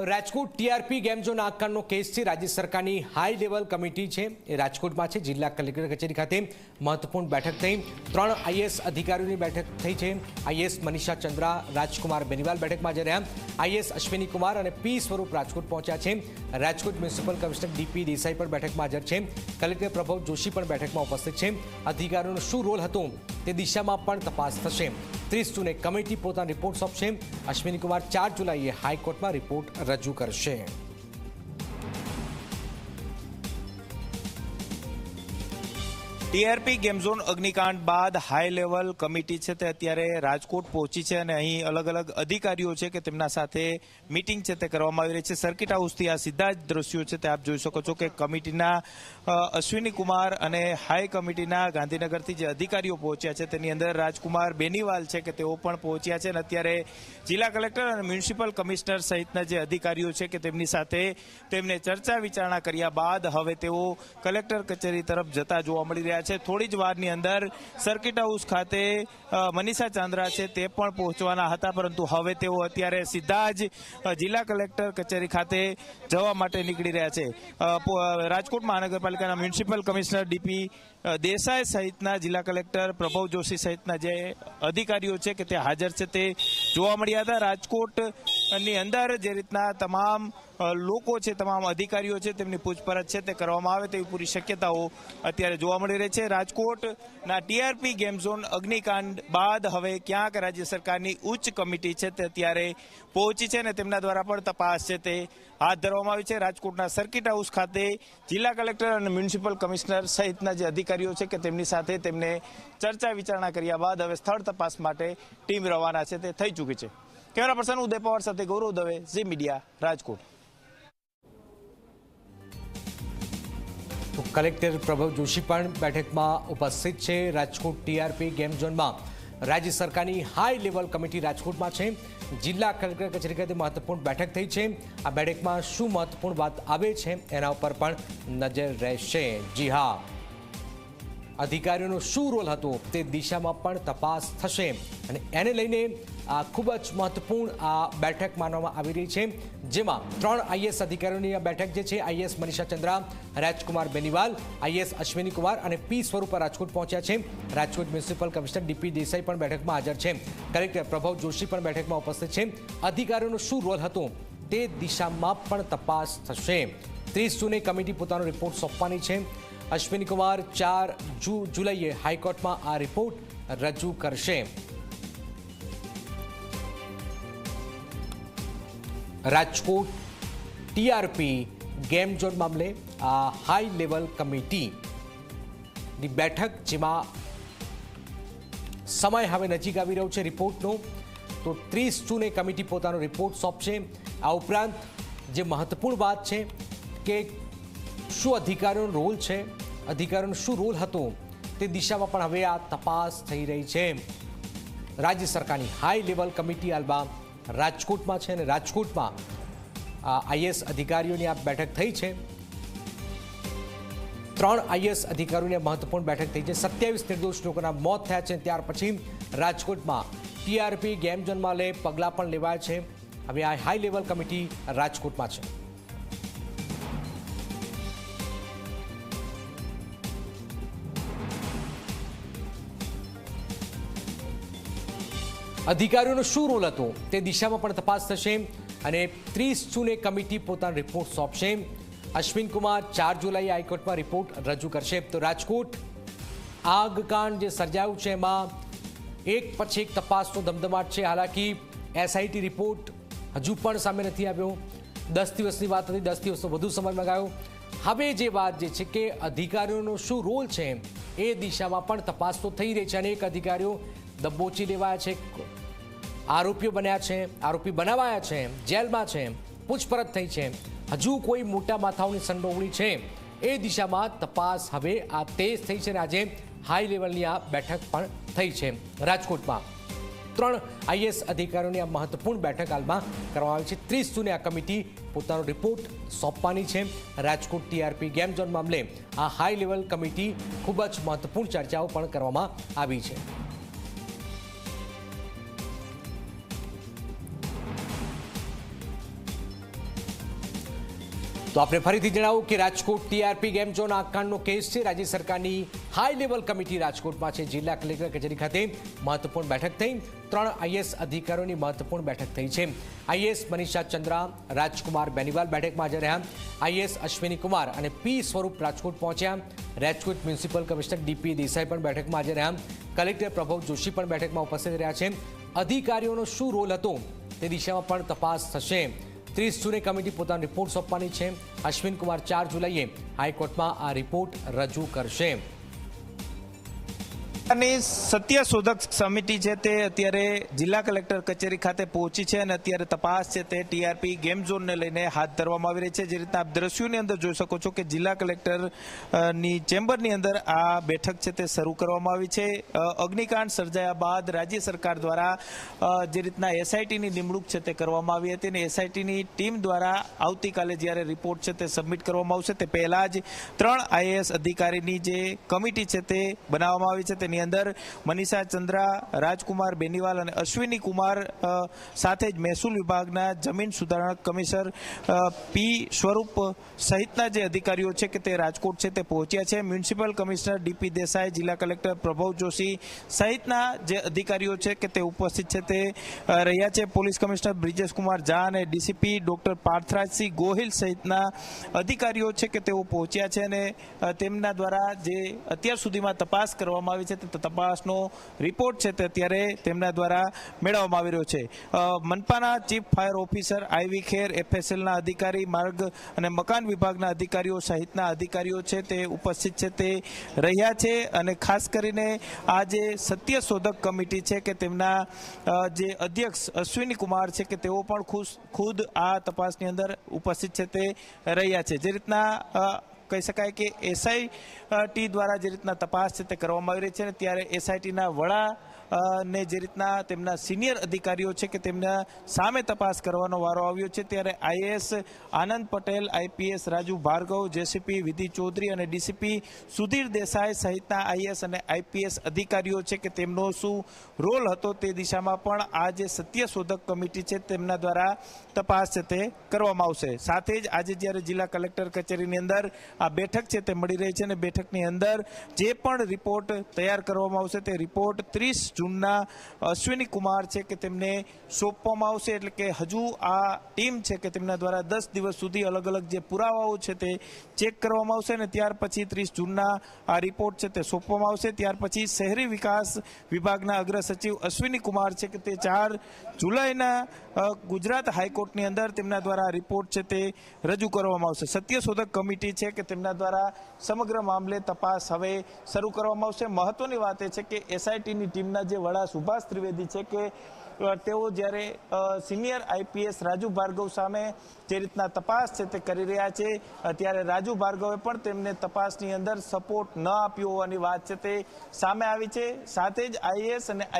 Rajkot TRP game zone આકારનો case છે. રાજ્ય સરકારની હાઈ લેવલ કમિટી છે. એ રાજકોટમાં છે. જિલ્લા કલેક્ટર કચેરી ખાતે મહત્વપૂર્ણ બેઠક થઈ. ત્રણ આઈએસ અધિકારીઓની બેઠક થઈ છે. આઈએસ મનીષા ચંદ્રા, રાજકુમાર બેનીવાલ બેઠકમાં જઈ રહ્યા. આઈએસ અશ્વિની કુમાર અને પી સ્વરૂપ રાજકોટ પહોંચ્યા છે. Rajkot municipal commissioner DP Desai પણ બેઠકમાં હાજર છે. કલેક્ટર પ્રભવ જોશી પણ બેઠકમાં ઉપસ્થિત છે. અધિકારીઓનો શું રોલ હતો? તે દિશામાં પણ તપાસ થશે. ત્રીસ જૂને કમિટી પોતાનો રિપોર્ટ સોંપશે અશ્વિની કુમાર ચાર જુલાઈએ હાઈકોર્ટમાં રિપોર્ટ રજૂ કરશે. ટીઆરપી ગેમ ઝોન અગ્નિકાંડ બાદ હાઈ લેવલ કમિટી છે તે અત્યારે રાજકોટ પહોંચી છે અને અહીં અલગ અલગ અધિકારીઓ છે કે તેમના સાથે મિટિંગ છે તે કરવામાં આવી રહી છે. સર્કિટ હાઉસથી આ સીધા જ દ્રશ્યો છે તે આપ જોઈ શકો છો કે કમિટીના અશ્વિની કુમાર અને હાઈ કમિટીના ગાંધીનગરથી જે અધિકારીઓ પહોંચ્યા છે તેની અંદર રાજકુમાર બેનીવાલ છે કે તેઓ પણ પહોંચ્યા છે અને અત્યારે જિલ્લા કલેક્ટર અને મ્યુનિસિપલ કમિશનર સહિતના જે અધિકારીઓ છે કે તેમની સાથે તેમને ચર્ચા વિચારણા કર્યા બાદ હવે તેઓ કલેક્ટર કચેરી તરફ જતા જોવા મળી રહ્યા છે. થોડી જ વારની અંદર સર્કિટ હાઉસ ખાતે મનીષા ચાંદ્રા છે તે પણ પહોંચવાના હતા, પરંતુ હવે તેઓ અત્યારે સીધા જ જિલ્લા કલેક્ટર કચેરી ખાતે જવા માટે નીકળી રહ્યા છે. રાજકોટ મહાનગરપાલિકાના મ્યુનિસિપલ કમિશનર ડીપી દેસાઈ સહિતના જિલ્લા કલેક્ટર પ્રભવ જોશી સહિતના જે અધિકારીઓ છે કે તે હાજર છે તે જોવા મળ્યા હતા. રાજકોટની અંદર જે રીતના તમામ લોકો છે, તમામ અધિકારીઓ છે, તેમની પૂછપરછ છે, તે કરવામાં આવે તેવી પૂરી શક્યતાઓ અત્યારે જોવા મળી રહી છે. રાજકોટના ટીઆરપી ગેમ ઝોન અગ્નિકાંડ બાદ હવે ક્યાંક રાજ્ય સરકારની ઉચ્ચ કમિટી છે તે અત્યારે પહોંચી છે અને તેમના દ્વારા પણ તપાસ છે તે હાથ ધરવામાં આવી છે. રાજકોટના સર્કિટ હાઉસ ખાતે જિલ્લા કલેક્ટર અને મ્યુનિસિપલ કમિશનર સહિતના જે અધિકારીઓ છે કે તેમની સાથે તેમને ચર્ચા વિચારણા કર્યા બાદ હવે સ્થળ તપાસ માટે ટીમ રવાના છે. તે થઈ ચૂકી છે. કેમેરા પર્સન ઉદય પવાર સાથે ગૌરવ દવે, ઝી મીડિયા, રાજકોટ. કલેક્ટર પ્રભવ જોશી પણ બેઠકમાં ઉપસ્થિત છે. રાજકોટ ટીઆરપી ગેમ ઝોનમાં રાજ્ય સરકારની હાઈ લેવલ કમિટી રાજકોટમાં છે. જિલ્લા કલેક્ટર કચેરી ખાતે મહત્વપૂર્ણ બેઠક થઈ છે. આ બેઠકમાં શું મહત્વપૂર્ણ વાત આવે છે એના ઉપર પણ નજર રહેશે. જી હા. અધિકારીઓનો શું રોલ હતો તે દિશામાં પણ તપાસ થશે. અને એને લઈને આ ખૂબ જ મહત્વપૂર્ણ આ બેઠક માનવામાં આવી રહી છે, જેમાં ત્રણ આઈએસ અધિકારીઓની આ બેઠક જે છે, આઈએસ મનીષા ચંદ્રા, રાજકુમાર બેનીવાલ, આઈએસ અશ્વિની કુમાર અને પી સ્વરૂપ રાજકોટ પહોંચ્યા છે. Rajkot municipal commissioner DP Desai પણ બેઠકમાં હાજર છે. કલેક્ટર પ્રભવ જોશી પણ બેઠકમાં ઉપસ્થિત છે. અધિકારીઓનો શું રોલ હતો તે દિશામાં પણ તપાસ થશે. ત્રીસ જૂને કમિટી પોતાનો રિપોર્ટ સોંપવાની છે. અશ્વિની કુમાર ચાર જુલાઈએ હાઈકોર્ટમાં આ રિપોર્ટ રજૂ કરશે. રાજકોટ ટીઆરપી ગેમ ઝોન મામલે આ હાઈ લેવલ કમિટીની બેઠક જેમાં સમય હવે નજીક આવી રહ્યો છે રિપોર્ટનો. તો ત્રીસ જૂને કમિટી પોતાનો રિપોર્ટ સોંપશે. આ ઉપરાંત જે મહત્વપૂર્ણ વાત છે કે શું અધિકારીઓનો રોલ છે? અધિકારીઓનો શું રોલ હતો? તે દિશામાં પણ હવે આ તપાસ થઈ રહી છે. રાજ્ય સરકારની હાઈ લેવલ કમિટી હાલમાં રાજકોટમાં છે અને રાજકોટમાં આઈએસ અધિકારીઓની આ બેઠક થઈ છે. ત્રણ આઈએસ અધિકારીઓની મહત્વપૂર્ણ બેઠક થઈ છે. સત્યાવીસ નિર્દોષ લોકોના મોત થયા છે ત્યાર પછી રાજકોટમાં ટીઆરપી ગેમ ઝોનમાં લે પગલાં પણ લેવાયા છે. હવે આ હાઈ લેવલ કમિટી રાજકોટમાં છે. અધિકારીઓનો શું રોલ હતો તે દિશામાં પણ તપાસ થશે અને ત્રીસ જૂને કમિટી પોતાનો રિપોર્ટ સોંપશે. અશ્વિન કુમાર ચાર જુલાઈ હાઈકોર્ટમાં રિપોર્ટ રજૂ કરશે. તો રાજકોટ આગકાંડ જે સર્જાયું છે એમાં એક પછી એક તપાસનો ધમધમાટ છે. હાલાકી એસઆઈટી રિપોર્ટ હજુ પણ સામે નથી આવ્યો. દસ દિવસની વાત હતી, દસ દિવસનો વધુ સમય મગાયો હવે જે વાત જે છે કે અધિકારીઓનો શું રોલ છે એ દિશામાં પણ તપાસ તો થઈ રહી છે. અનેક અધિકારીઓ દબોચી લેવાયા છે. આરોપીઓ બન્યા છે, આરોપી બનાવાયા છે, જેલમાં છે, પૂછપરછ થઈ છે. હજુ કોઈ મોટા માથાઓની સંડોવણી છે. એ દિશામાં તપાસ હવે આ તેજ થઈ છે અને આજે હાઈ લેવલની આ બેઠક પણ થઈ છે રાજકોટમાં. ત્રણ આઈએસ અધિકારીઓની આ મહત્વપૂર્ણ બેઠક હાલમાં કરવામાં આવી છે. ત્રીસ જૂને આ કમિટી પોતાનો રિપોર્ટ સોંપવાની છે. રાજકોટ ટીઆરપી ગેમ ઝોન મામલે આ હાઈ લેવલ કમિટી ખૂબ જ મહત્વપૂર્ણ ચર્ચાઓ પણ કરવામાં આવી છે. તો આપણે ફરીથી જણાવું કે રાજકોટ ટીઆરપી ગેમ ઝોન આકાંડનો કેસ છે. રાજ્ય સરકારની હાઈ લેવલ કમિટી રાજકોટમાં છે. જિલ્લા કલેક્ટર કચેરી ખાતે મહત્વપૂર્ણ બેઠક થઈ. ત્રણ આઈએસ અધિકારીઓની મહત્વપૂર્ણ બેઠક થઈ છે. આઈએસ મનીષા ચંદ્રા, રાજકુમાર બેનીવાલ બેઠકમાં હાજર રહ્યા. આઈએસ અશ્વિની કુમાર અને પી સ્વરૂપ રાજકોટ પહોંચ્યા. Rajkot municipal commissioner DP Desai પણ બેઠકમાં હાજર રહ્યા. કલેક્ટર પ્રભવ જોશી પણ બેઠકમાં ઉપસ્થિત રહ્યા છે. અધિકારીઓનો શું રોલ હતો? તે દિશામાં પણ તપાસ થશે. ત્રીસ જૂને કમિટી પોતાનો રિપોર્ટ સોંપવાની છે. અશ્વિન કુમાર ચાર જુલાઈએ હાઈકોર્ટમાં આ રિપોર્ટ રજૂ કરશે. અને સત્ય શોધક સમિતિ છે તે અત્યારે જિલ્લા કલેક્ટર કચેરી ખાતે પહોંચી છે અને અત્યારે તપાસ છે તે ટીઆરપી ગેમ ઝોનને લઈને હાથ ધરવામાં આવી રહી છે. જે રીતના આપ દ્રશ્યોની અંદર જોઈ શકો છો કે જિલ્લા કલેક્ટરની ચેમ્બરની અંદર આ બેઠક છે તે શરૂ કરવામાં આવી છે. અગ્નિકાંડ સર્જાયા બાદ રાજ્ય સરકાર દ્વારા જે રીતના એસઆઈટીની નિમણૂક છે તે કરવામાં આવી હતી અને એસઆઈટીની ટીમ દ્વારા આવતીકાલે જ્યારે રિપોર્ટ છે તે સબમિટ કરવામાં આવશે, તે પહેલા જ ત્રણ આઈએએસ અધિકારીની જે કમિટી છે તે બનાવવામાં આવી છે. તેની અંદર મનીષા ચંદ્રા, રાજકુમાર બેનીવાલ અને અશ્વિની કુમાર સાથે જ મહેસૂલ વિભાગના જમીન સુધારણા કમિશનર પી સ્વરૂપ સહિતના જે અધિકારીઓ છે કે તે રાજકોટ છે તે પહોંચ્યા છે. મ્યુનિસિપલ કમિશનર ડીપી દેસાઈ, જિલ્લા કલેક્ટર પ્રભવ જોશી સહિતના જે અધિકારીઓ છે કે તે ઉપસ્થિત છે તે રહ્યા છે. પોલીસ કમિશનર બ્રિજેશ કુમાર ઝા અને ડીસીપી ડોક્ટર પાર્થરાજસિંહ ગોહિલ સહિતના અધિકારીઓ છે કે તેઓ પહોંચ્યા છે અને તેમના દ્વારા જે અત્યાર સુધીમાં તપાસ કરવામાં આવી છે તે તપાસનો રિપોર્ટ છે તે અત્યારે તેમના દ્વારા મેળવવામાં આવી રહ્યો છે. મનપાના chief fire officer IV Kher, એફએસએલના અધિકારી, માર્ગ અને મકાન વિભાગના અધિકારીઓ સહિતના અધિકારીઓ છે તે ઉપસ્થિત છે તે રહ્યા છે અને ખાસ કરીને આ જે સત્ય શોધક કમિટી છે કે તેમના જે અધ્યક્ષ અશ્વિની કુમાર છે કે તેઓ પણ ખુદ આ તપાસની અંદર ઉપસ્થિત છે તે રહ્યા છે. જે રીતના કહી શકાય કે એસઆઈટી દ્વારા જે રીતના તપાસ છે તે કરવામાં આવી રહી છે ત્યારે એસઆઈટીના વડા ને જે રીતના તેમના સિનિયર અધિકારીઓ છે કે તેમના સામે તપાસ કરવાનો વારો આવ્યો છે, ત્યારે IAS Anand Patel, IPS Raju Bhargav, JCP Vidhi Chaudhary અને ડીસીપી સુધીર દેસાઈ સહિતના આઈએએસ અને આઈપીએસ અધિકારીઓ છે કે તેમનો શું રોલ હતો તે દિશામાં પણ આ જે સત્ય શોધક કમિટી છે તેમના દ્વારા તપાસ છે તે કરવામાં આવશે. સાથે જ આજે જ્યારે જિલ્લા કલેક્ટર કચેરીની અંદર આ બેઠક છે તે મળી રહી છે અને બેઠકની અંદર જે પણ રિપોર્ટ તૈયાર કરવામાં આવશે તે રિપોર્ટ ત્રીસ જૂનના અશ્વિની કુમાર છે કે તેમને સોંપવામાં આવશે. એટલે કે હજુ આ ટીમ છે કે તેમના દ્વારા દસ દિવસ સુધી અલગ અલગ જે પુરાવાઓ છે તે ચેક કરવામાં આવશે અને ત્યાર પછી ત્રીસ જૂનના આ રિપોર્ટ છે તે સોંપવામાં આવશે. ત્યાર પછી શહેરી વિકાસ વિભાગના અગ્ર સચિવ અશ્વિની કુમાર છે કે તે ચાર જુલાઈના ગુજરાત હાઈકોર્ટની અંદર તેમના દ્વારા રિપોર્ટ છે તે રજૂ કરવામાં આવશે. સત્યશોધક કમિટી છે કે તેમના દ્વારા સમગ્ર મામલે તપાસ હવે શરૂ કરવામાં આવશે. મહત્વની વાત એ છે કે એસઆઈટીની ટીમના જે વડા સુભાષ ત્રિવેદી છે કે તેઓ જ્યારે સિનિયર આઈપીએસ રાજુ ભાર્ગવ સામે જે રીતના તપાસ છે તે કરી રહ્યા છે ત્યારે રાજુ ભાર્ગવે પણ તેમને તપાસની અંદર સપોર્ટ ન આપ્યો હોવાની વાત છે તે સામે આવી છે. સાથે જ આઈએએસ અને આઈ